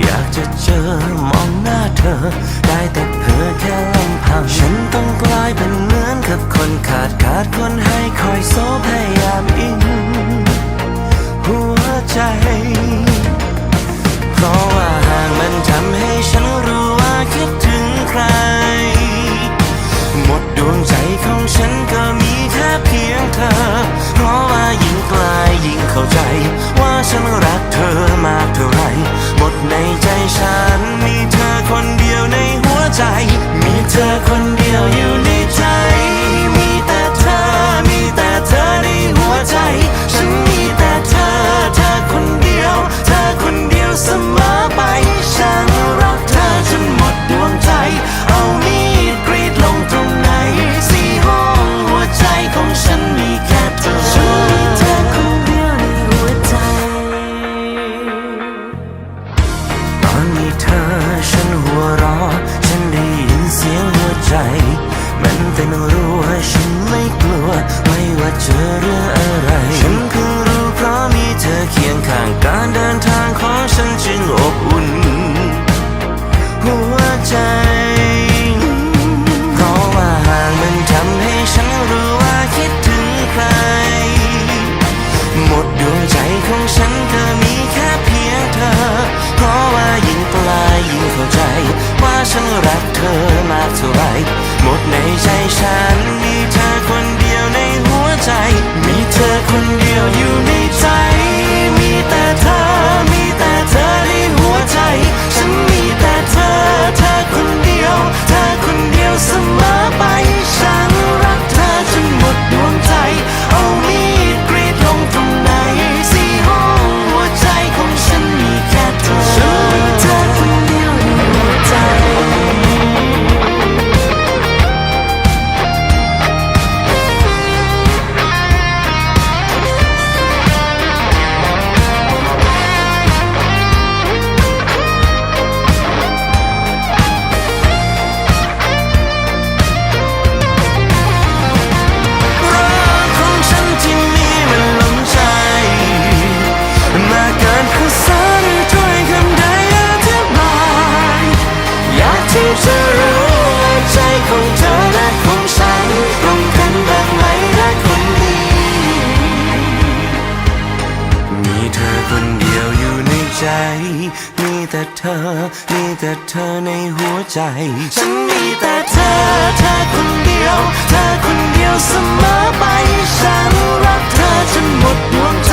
อยากจะเจอมองหน้าเธอ ได้แต่เพ้อแค่ลำพัง ฉันต้องกลายเป็นเหมือนกับคนขาดขาดคนให้คอยโซพยายามอินหัวใจ เพราะว่าห่างมันทำให้ เธอคนเดียวอยู่ ใจ มันเป็นรู้ว่าฉันไม่กลัว ไม่ว่าเจอเรื่องอะไร ฉันเพิ่งรู้เพราะมีเธอเคียงข้างการเดินทางของฉันจึงอบอุ่น แต่เธอ มีแต่เธอในหัวใจ ฉันมีแต่เธอ เธอคนเดียว เธอคนเดียวเสมอไป ฉันรักเธอจนหมดดวงใจ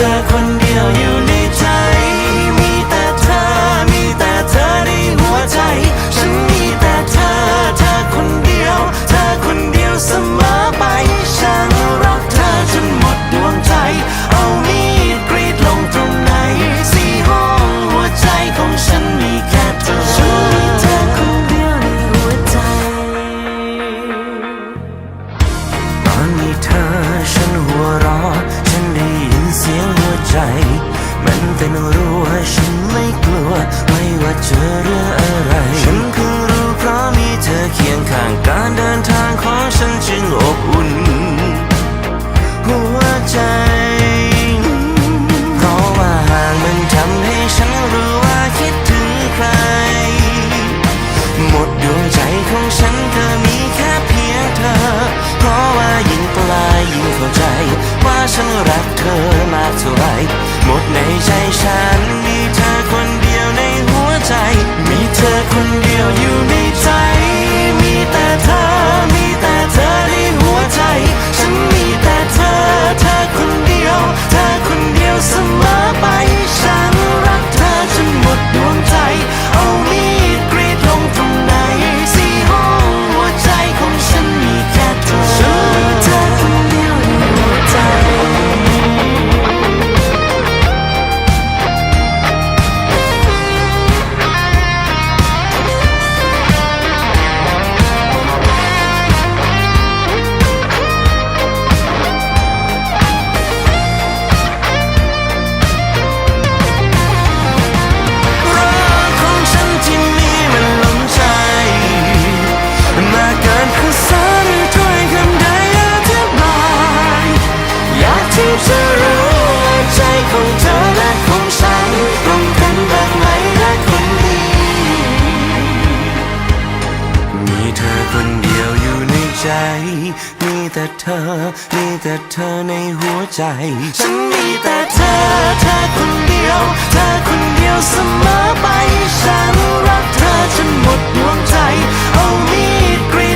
จากคน รู้ว่าฉันไม่กลัว ไม่ว่าเจอเรื่องอะไร ฉันเพิ่งรู้เพราะมีเธอเคียงข้างการเดินทางของฉันจึงอบอุ่น หัวใจ จะรู้ใจของเธอและของฉันตรงกันบ้างไหมและคนดีมีเธอคนเดียวอยู่ในใจ มีแต่เธอ มีแต่เธอในหัวใจ ฉันมีแต่เธอ เธอคนเดียว เธอคนเดียวเสมอไป ฉันรักเธอจนหมดดวงใจ เอามีดกรี